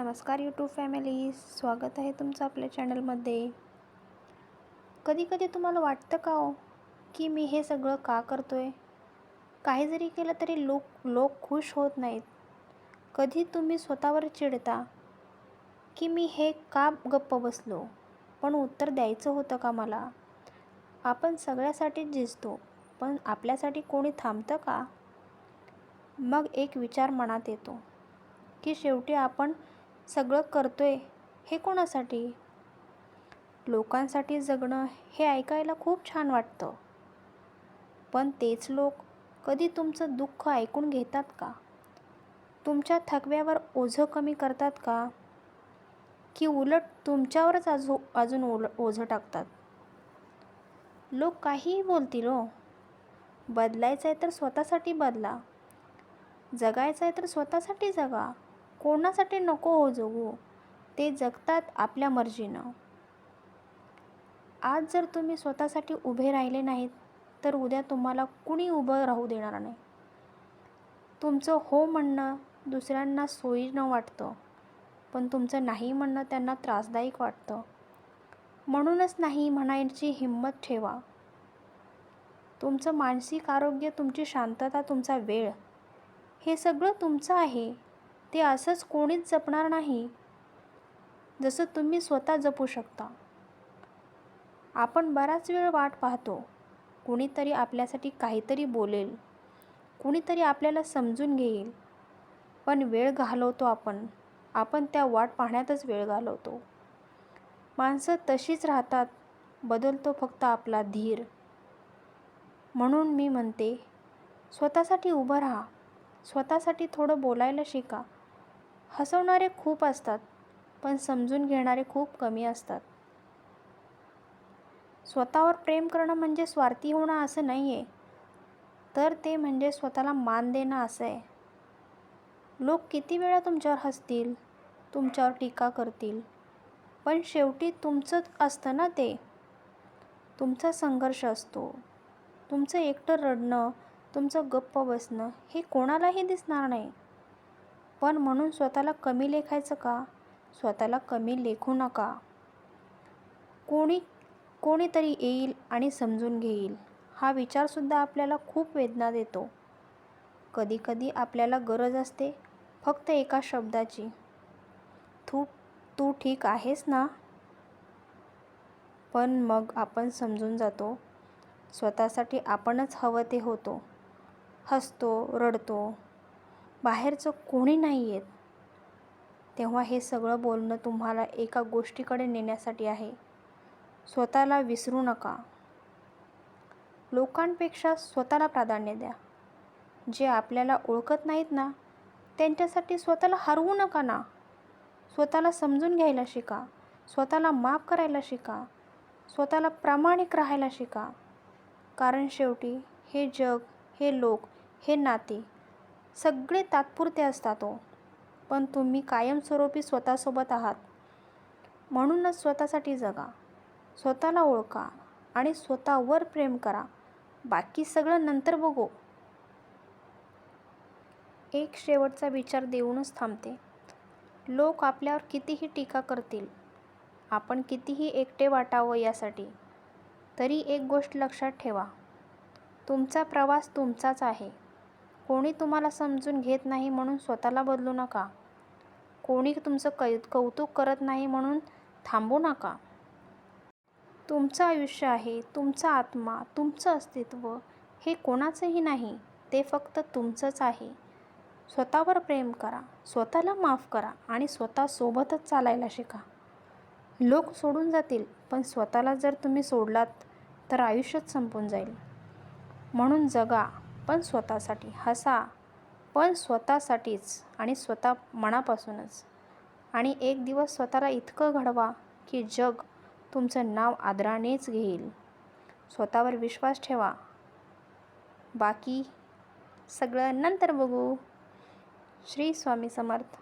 नमस्कार YouTube family स्वागत आहे तुमचं आपल्या चॅनलमध्ये कधी कधी तुम्हाला वाटतं का हो की मी हे सगळं का करतो आहे काही जरी केलं तरी लोक लोक खुश होत नाहीत. कधी तुम्ही स्वतःवर चिडता की मी हे का गप्प बसलो? पण उत्तर द्यायचं होतं का मला? आपण सगळ्यासाठीच झिजतो पण आपल्यासाठी कोणी थांबतं का? मग एक विचार मनात येतो की शेवटी आपण सगळं करतोय हे कोणासाठी? लोकांसाठी जगणं हे ऐकायला खूप छान वाटतं. पण तेच लोक कधी तुमचं दुःख ऐकून घेतात का? तुमच्या थकव्यावर ओझं कमी करतात का? की उलट तुमच्यावरच अजू अजून ओल ओझं टाकतात? लोक काहीही बोलतील हो. बदलायचं आहे तर स्वतःसाठी बदला. जगायचं आहे तर स्वतःसाठी जगा. कोणासाठी नको हो जगू? ते जगतात आपल्या मर्जीनं. आज जर तुम्ही स्वतःसाठी उभे राहिले नाहीत तर उद्या तुम्हाला कुणी उभं राहू देणार नाही. तुमचं हो म्हणणं दुसऱ्यांना सोयीनं वाटतं पण तुमचं नाही म्हणणं त्यांना त्रासदायक वाटतं. म्हणूनच नाही म्हणायची हिंमत ठेवा. तुमचं मानसिक आरोग्य तुमची शांतता तुमचा वेळ हे सगळं तुमचं आहे. ते असंच कोणीच जपणार नाही जसं तुम्ही स्वतः जपू शकता. आपण बराच वेळ वाट पाहतो. कुणीतरी आपल्यासाठी काहीतरी बोलेल कुणीतरी आपल्याला समजून घेईल. पण वेळ घालवतो आपण. आपण त्या वाट पाहण्यातच वेळ घालवतो. माणसं तशीच राहतात बदलतो फक्त आपला धीर. म्हणून मी म्हणते स्वतःसाठी उभं राहा. स्वतःसाठी थोडं बोलायला शिका. हसवणारे खूप असतात पण समजून घेणारे खूप कमी असतात. स्वतःवर प्रेम करणं म्हणजे स्वार्थी होणं असं नाही आहे तर ते म्हणजे स्वतःला मान देणं असं आहे. लोक किती वेळा तुमच्यावर हसतील तुमच्यावर टीका करतील पण शेवटी तुमचं असतं ना ते. तुमचा संघर्ष असतो तुमचं एकटं रडणं तुमचं गप्प बसणं हे कोणालाही दिसणार नाही. पण म्हणून स्वतःला कमी लेखायचं का? स्वतःला कमी लेखू नका. कोणी कोणीतरी येईल आणि समजून घेईल. हा विचारसुद्धा आपल्याला खूप वेदना देतो. कधीकधी आपल्याला गरज असते फक्त एका शब्दाची. तू तू ठीक आहेस ना? पण मग आपण समजून जातो. स्वतःसाठी आपणच हवं ते होतो. हसतो रडतो. बाहेरचं कोणी नाही येत तेव्हा हे सगळं बोलणं तुम्हाला एका गोष्टीकडे नेण्यासाठी आहे. स्वतःला विसरू नका. लोकांपेक्षा स्वतःला प्राधान्य द्या. जे आपल्याला ओळखत नाहीत ना त्यांच्यासाठी स्वतःला हरवू नका ना. स्वतःला समजून घ्यायला शिका. स्वतःला माफ करायला शिका. स्वतःला प्रामाणिक राहायला शिका. कारण शेवटी हे जग हे लोक हे नाते सगळे तात्पुरते असतात हो. पण तुम्ही कायमस्वरूपी स्वतःसोबत आहात. म्हणूनच स्वतःसाठी जगा. स्वतःला ओळखा आणि स्वतःवर प्रेम करा. बाकी सगळं नंतर बघू. एक शेवटचा विचार देऊनच थांबते. लोक आपल्यावर कितीही टीका करतील. आपण कितीही एकटे वाटावं यासाठी. तरी एक गोष्ट लक्षात ठेवा. तुमचा प्रवास तुमचाच आहे. कोणी तुम्हाला समजून घेत नाही म्हणून स्वतःला बदलू नका. कोणी तुमचं कै कौतुक करत नाही म्हणून थांबू नका. तुमचं आयुष्य आहे तुमचा आत्मा तुमचं अस्तित्व हे कोणाचंही नाही ते फक्त तुमचंच आहे. स्वतःवर प्रेम करा स्वतःला माफ करा आणि स्वतःसोबतच चालायला शिका. लोक सोडून जातील पण स्वतःला जर तुम्ही सोडलात तर आयुष्यच संपून जाईल. म्हणून जगा. पण स्वतःसाठी. हसा. पण स्वतःसाठीच आणि स्वतः मनापासूनच. आणि एक दिवस स्वतःला इतकं घडवा की जग तुमचं नाव आदरानेच घेईल. स्वतःवर विश्वास ठेवा. बाकी सगळं नंतर बघू. श्री स्वामी समर्थ.